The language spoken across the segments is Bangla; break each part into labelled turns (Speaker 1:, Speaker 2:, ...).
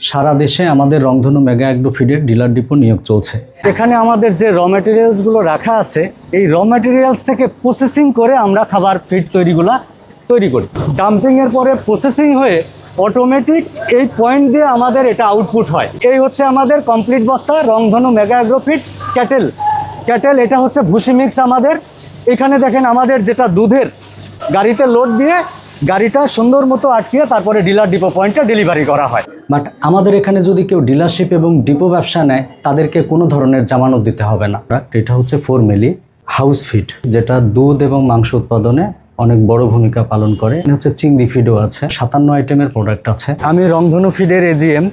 Speaker 1: সারা দেশে আমাদের রংধনু মেগা অ্যাগ্রো ফিডের ডিলার ডিপো নিয়োগ চলছে। এখানে আমাদের যে র ম্যাটেরিয়ালসগুলো রাখা আছে, এই র ম্যাটেরিয়ালস থেকে প্রসেসিং করে আমরা খাবার ফিড তৈরিগুলা তৈরি করি। ডাম্পিংয়ের পরে প্রসেসিং হয়ে অটোমেটিক এই পয়েন্ট দিয়ে আমাদের এটা আউটপুট হয়। এই হচ্ছে আমাদের কমপ্লিট বস্তা Rongdhonu mega agro feed cattle. Cattle এটা হচ্ছে ভুসি মিক্স আমাদের। এখানে দেখেন আমাদের যেটা দুধের গাড়িতে লোড দিয়ে গাড়িটা সুন্দর মতো আটকিয়ে তারপরে ডিলার ডিপো পয়েন্টে ডেলিভারি করা হয়। বাট আমাদের এখানে যদি কেউ ডিলারশিপ এবং ডিপো ব্যবসা নেয় তাদেরকে কোনো ধরনের জামানত দিতে হবে না। এটা হচ্ছে ফোর মিলি হাউস ফিড যেটা দুধ এবং মাংস উৎপাদনে অনেক বড় ভূমিকা পালন করে। এখানে হচ্ছে চিংড়ি ফিডও আছে সাতান্ন আইটেমের প্রোডাক্ট আছে। আমি Rongdhonu ফিডের AGM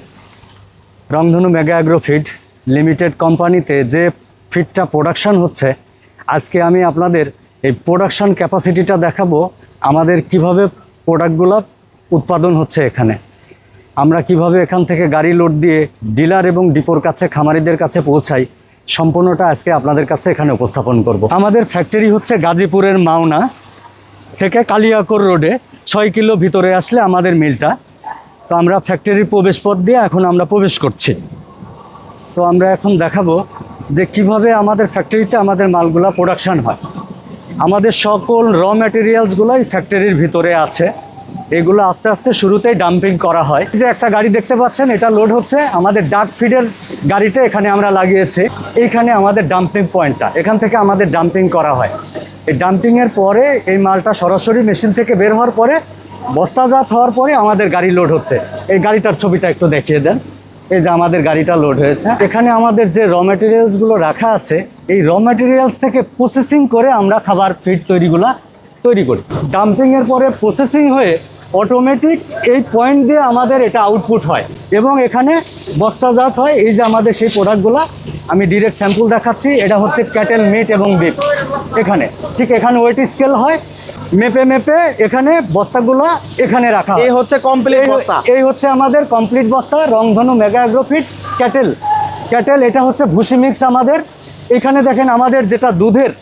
Speaker 1: Rongdhonu mega agro feed limited কোম্পানিতে যে ফিডটা প্রোডাকশান হচ্ছে আজকে আমি আপনাদের এই প্রোডাকশান ক্যাপাসিটিটা দেখাবো আমাদের কীভাবে প্রোডাক্টগুলো উৎপাদন হচ্ছে এখানে। আমরা কীভাবে এখান থেকে গাড়ি লোড দিয়ে ডিলার এবং ডিপোর কাছে, খামারিদের কাছে পৌঁছাই, সম্পূর্ণটা আজকে আপনাদের কাছে এখানে উপস্থাপন করব। আমাদের ফ্যাক্টরি হচ্ছে গাজীপুরের মাওনা থেকে কালিয়াকোর রোডে। ছয় কিলো ভিতরে আসলে আমাদের মিলটা। তো আমরা ফ্যাক্টরির প্রবেশ পথ দিয়ে এখন আমরা প্রবেশ করছি। তো আমরা এখন দেখাবো যে কীভাবে আমাদের ফ্যাক্টরিতে আমাদের মালগুলা প্রোডাকশান হয়। আমাদের সকল র ম্যাটেরিয়ালসগুলোই ফ্যাক্টরির ভিতরে আছে। এগুলো আস্তে আস্তে শুরুতেই ডাম্পিং করা হয়। যে একটা গাড়ি দেখতে পাচ্ছেন, এটা লোড হচ্ছে আমাদের ডাক ফিডের গাড়িতে এখানে আমরা লাগিয়েছি। এইখানে আমাদের ডাম্পিং পয়েন্টটা এখান থেকে আমাদের ডাম্পিং করা হয়। এই ডাম্পিংয়ের পরে এই মালটা সরাসরি মেশিন থেকে বের হওয়ার পরে, বস্তাজাত হওয়ার পরে আমাদের গাড়ি লোড হচ্ছে। এই গাড়িটার ছবিটা একটু দেখিয়ে দেন। এই যে আমাদের গাড়িটা লোড হয়েছে। এখানে আমাদের যে র ম্যাটেরিয়ালসগুলো রাখা আছে, এই র ম্যাটেরিয়ালস থেকে প্রসেসিং করে আমরা খাবার ফিড তৈরিগুলা তৈরি করি। ডাম্পিংয়ের পরে প্রসেসিং হয়ে অটোমেটিক এই পয়েন্ট দিয়ে আমাদের এটা আউটপুট হয় এবং এখানে বস্তাজাত হয়। এই যে আমাদের সেই প্রোডাক্টগুলো আমি ডিরেক্ট স্যাম্পল দেখাচ্ছি। এটা হচ্ছে ক্যাটেল মিট এবং বিফ এখানে, ঠিক এখানে ওয়েট স্কেল হয়। মেপে মেপে এখানে বস্তাগুলো এখানে রাখা
Speaker 2: এই হচ্ছে কমপ্লিট বস্তা।
Speaker 1: এই হচ্ছে আমাদের কমপ্লিট বস্তা রংধনু মেগা অ্যাগ্রোফিট ক্যাটেল ক্যাটেল এটা হচ্ছে ভুসি মিক্স আমাদের। এখানে দেখেন আমাদের যেটা দুধের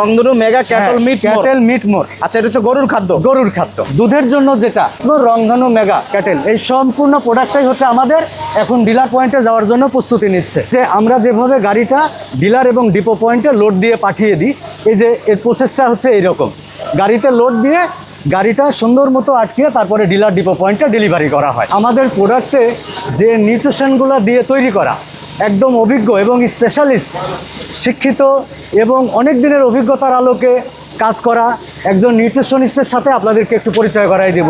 Speaker 2: Rongdhonu mega cattle meat.
Speaker 1: Cattle meat more
Speaker 2: আচ্ছা এটা হচ্ছে গরুর খাদ্য।
Speaker 1: গরুর খাদ্য। দুধের জন্য যেটা রংধনু মেগা ক্যাটেল এই সম্পূর্ণ প্রোডাক্টটাই হচ্ছে আমাদের এখন ডিলার পয়েন্টে যাওয়ার জন্য প্রস্তুতি নিচ্ছে। যে আমরা যেভাবে গাড়িটা ডিলার এবং ডিপো পয়েন্টে লোড দিয়ে পাঠিয়ে দিই এই যে এর প্রসেসটা হচ্ছে এইরকম। গাড়িতে লোড দিয়ে গাড়িটা সুন্দর মতো আটকিয়ে তারপরে ডিলার ডিপো পয়েন্টে ডেলিভারি করা হয়। আমাদের প্রোডাক্টে যে নিউট্রিশনগুলো দিয়ে তৈরি করা, একদম অভিজ্ঞ এবং স্পেশালিস্ট শিক্ষিত এবং অনেক দিনের অভিজ্ঞতার আলোকে কাজ করা একজন নিউট্রিশনিস্টের সাথে আপনাদেরকে একটু পরিচয় করাই দেব।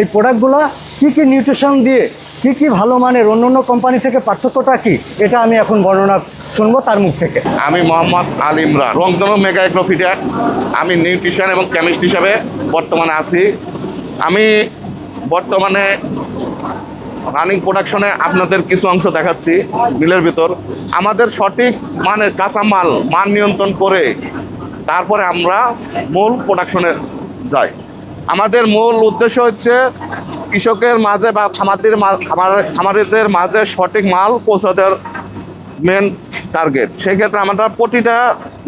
Speaker 1: এই প্রোডাক্টগুলো কী কী নিউট্রিশন দিয়ে, কী কী ভালো মানের অন্য অন্য কোম্পানি থেকে পার্থক্যটা কী, এটা আমি এখন বর্ণনা শুনব তার মুখ থেকে।
Speaker 3: আমি মোহাম্মদ আল ইমরান, রংধনু মেগা এগ্রোফিটার আমি নিউট্রিশন এবং কেমিস্ট হিসাবে বর্তমানে আছি। আমি বর্তমানে রানিং প্রোডাকশনে আপনাদের কিছু অংশ দেখাচ্ছি মিলের ভিতর। আমাদের সঠিক মানের কাঁচামাল, মান নিয়ন্ত্রণ করে তারপরে আমরা মূল প্রোডাকশনে যাই। আমাদের মূল উদ্দেশ্য হচ্ছে কৃষকের মাঝে বা খামারদের খামার খামারিদের মাঝে সঠিক মাল পৌঁছে দেওয়ার মেন টার্গেট সেক্ষেত্রে আমরা প্রতিটা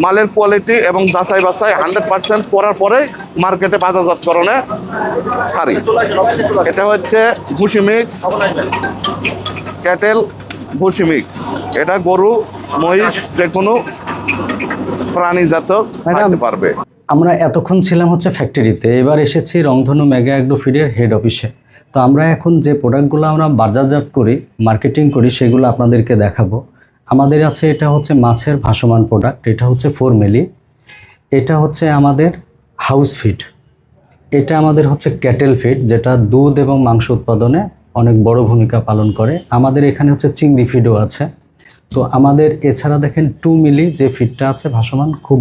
Speaker 3: মালের কোয়ালিটি এবং যাচাই বাছাই হান্ড্রেড পার্সেন্ট করার পরে মার্কেটে বাজারজাতকরণে ছাড়ি এটা হচ্ছে ভুসি মিক্স ক্যাটেল ভুসি মিক্স এটা গরু মহিষ যে কোনো প্রাণীজাত খাইতে পারবে।
Speaker 1: আমরা এতক্ষণ ছিলাম হচ্ছে ফ্যাক্টরিতে এবার এসেছি রংধনু মেগা অ্যাগ্রো ফিডের হেড অফিসে তো আমরা এখন যে প্রোডাক্টগুলো আমরা বাজারজাত করি মার্কেটিং করি সেগুলো আপনাদেরকে দেখাবো। আমাদের আছে, এটা হচ্ছে মাছের ভাসমান প্রোডাক্ট এটা হচ্ছে ফোর মিলি এটা হচ্ছে আমাদের হাউস ফিড এটা আমাদের হচ্ছে ক্যাটেল ফিড যেটা দুধ এবং মাংস উৎপাদনে অনেক বড় ভূমিকা পালন করে। আমাদের এখানে হচ্ছে চিংড়ি ফিডও আছে। তো আমাদের এছাড়া দেখেন টু মিলি যে ফিডটা আছে ভাসমান, খুব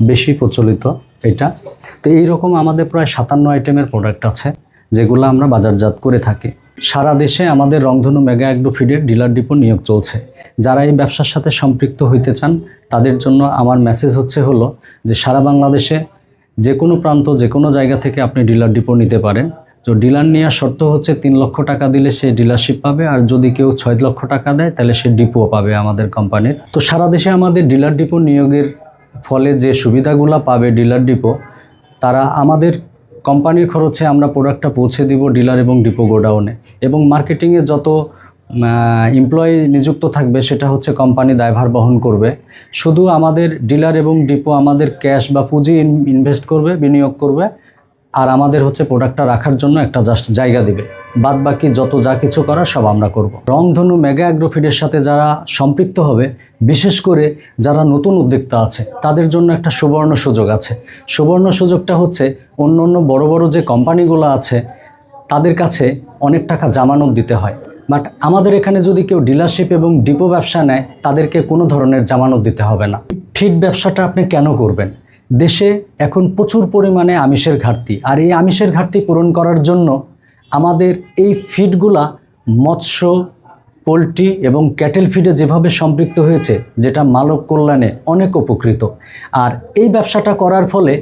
Speaker 1: বেশি প্রচলিত এটা। তো এই রকম আমাদের প্রায় সাতান্ন আইটেমের প্রোডাক্ট আছে, যেগুলো আমরা বাজারজাত করে থাকি। সারা দেশে আমাদের রংধনু মেগা অ্যাগ্রো ফিডের ডিলার ডিপো নিয়োগ চলছে। যারা এই ব্যবসার সাথে সম্পৃক্ত হইতে চান, তাদের জন্য আমার মেসেজ হচ্ছে হলো যে সারা বাংলাদেশে যে কোনো প্রান্ত যে কোনো জায়গা থেকে আপনি ডিলার ডিপো নিতে পারেন। তো ডিলার নেওয়ার শর্ত হচ্ছে তিন লক্ষ টাকা দিলে সে ডিলারশিপ পাবে আর যদি কেউ ছয় লক্ষ টাকা দেয়, তাহলে সে ডিপো পাবে আমাদের কোম্পানির তো সারা দেশে আমাদের ডিলার ডিপো নিয়োগের ফলে যে সুবিধাগুলো পাবে ডিলার ডিপো, তারা আমাদের কোম্পানির খরচে আমরা প্রোডাক্টটা পৌঁছে দিব ডিলার এবং ডিপো গোডাউনে এবং মার্কেটিংয়ে যত এমপ্লয়ি নিযুক্ত থাকবে, সেটা হচ্ছে কোম্পানি দায়ভার বহন করবে। শুধু আমাদের ডিলার এবং ডিপো আমাদের ক্যাশ বা পুঁজি ইনভেস্ট করবে, বিনিয়োগ করবে, আর আমাদের হচ্ছে প্রোডাক্টটা রাখার জন্য একটা জাস্ট জায়গা দিবে। বাদ বাকি যত যা কিছু করার সব আমরা করব। রংধনু মেগা অ্যাগ্রোফিডের সাথে যারা সম্পৃক্ত হবে, বিশেষ করে যারা নতুন উদ্যোক্তা আছে, তাদের জন্য একটা সুবর্ণ সুযোগ আছে। সুবর্ণ সুযোগটা হচ্ছে অন্য অন্য বড় বড় যে কোম্পানিগুলো আছে, তাদের কাছে অনেক টাকা জামানত দিতে হয়। বাট আমাদের এখানে যদি কেউ ডিলারশিপ এবং ডিপো ব্যবসা নেয়, তাদেরকে কোনো ধরনের জামানত দিতে হবে না। ফিড ব্যবসাটা আপনি কেন করবেন? দেশে এখন প্রচুর পরিমাণে আমিষের ঘাটতি, আর এই আমিষের ঘাটতি পূরণ করার জন্য আমাদের এই ফিডগুলা মৎস্য, পোলট্রি এবং ক্যাটেল ফিডে যেভাবে সম্পৃক্ত হয়েছে, যেটা মানব কল্যাণে অনেক উপকৃত। আর এই ব্যবসাটা করার ফলে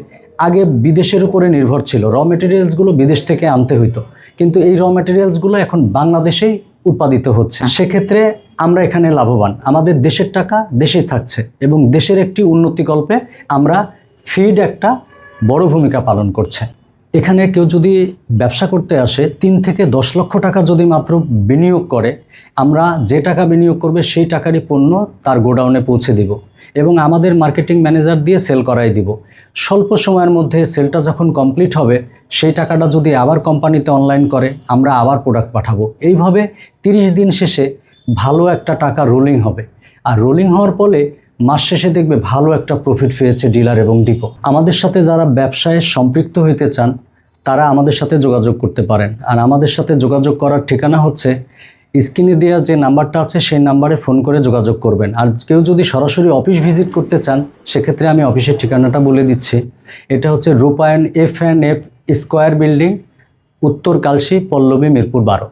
Speaker 1: আগে বিদেশের উপরে নির্ভর ছিল র মেটেরিয়ালসগুলো বিদেশ থেকে আনতে হইতো। কিন্তু এই র মেটেরিয়ালসগুলো এখন বাংলাদেশেই উৎপাদিত হচ্ছে। সেক্ষেত্রে আমরা এখানে লাভবান। আমাদের দেশের টাকা দেশেই থাকছে এবং দেশের একটি উন্নতিকল্পে আমরা ফিড একটা বড় ভূমিকা পালন করছে। এখানে কেউ যদি ব্যবসা করতে আসে, তিন থেকে দশ লক্ষ টাকা যদি মাত্র বিনিয়োগ করে, আমরা যে টাকা বিনিয়োগ করবে সেই টাকারই পণ্য তার গোডাউনে পৌঁছে দিব এবং আমাদের মার্কেটিং ম্যানেজার দিয়ে সেল করাই দিব। স্বল্প সময়ের মধ্যে সেলটা যখন কমপ্লিট হবে, সেই টাকাটা যদি আবার কোম্পানিতে অনলাইন করে, আমরা আবার প্রোডাক্ট পাঠাবো। এইভাবে তিরিশ দিন শেষে ভালো একটা টাকা রোলিং হবে। আর রোলিং হওয়ার ফলে মাস শেষে দেখবে ভালো একটা প্রফিট পেয়েছে ডিলার এবং ডিপো আমাদের সাথে যারা ব্যবসায় সম্পৃক্ত হইতে চান, তারা আমাদের সাথে যোগাযোগ করতে পারেন। আর আমাদের সাথে যোগাযোগ করার ঠিকানা হচ্ছে, স্ক্রিনে দেওয়া যে নাম্বারটা আছে, সেই নাম্বারে ফোন করে যোগাযোগ করবেন। আর কেউ যদি সরাসরি অফিস ভিজিট করতে চান, সেক্ষেত্রে আমি অফিসের ঠিকানাটা বলে দিচ্ছি। এটা হচ্ছে Rupayan F and F square building Uttar Kalshi, Pallabi, Mirpur বারো।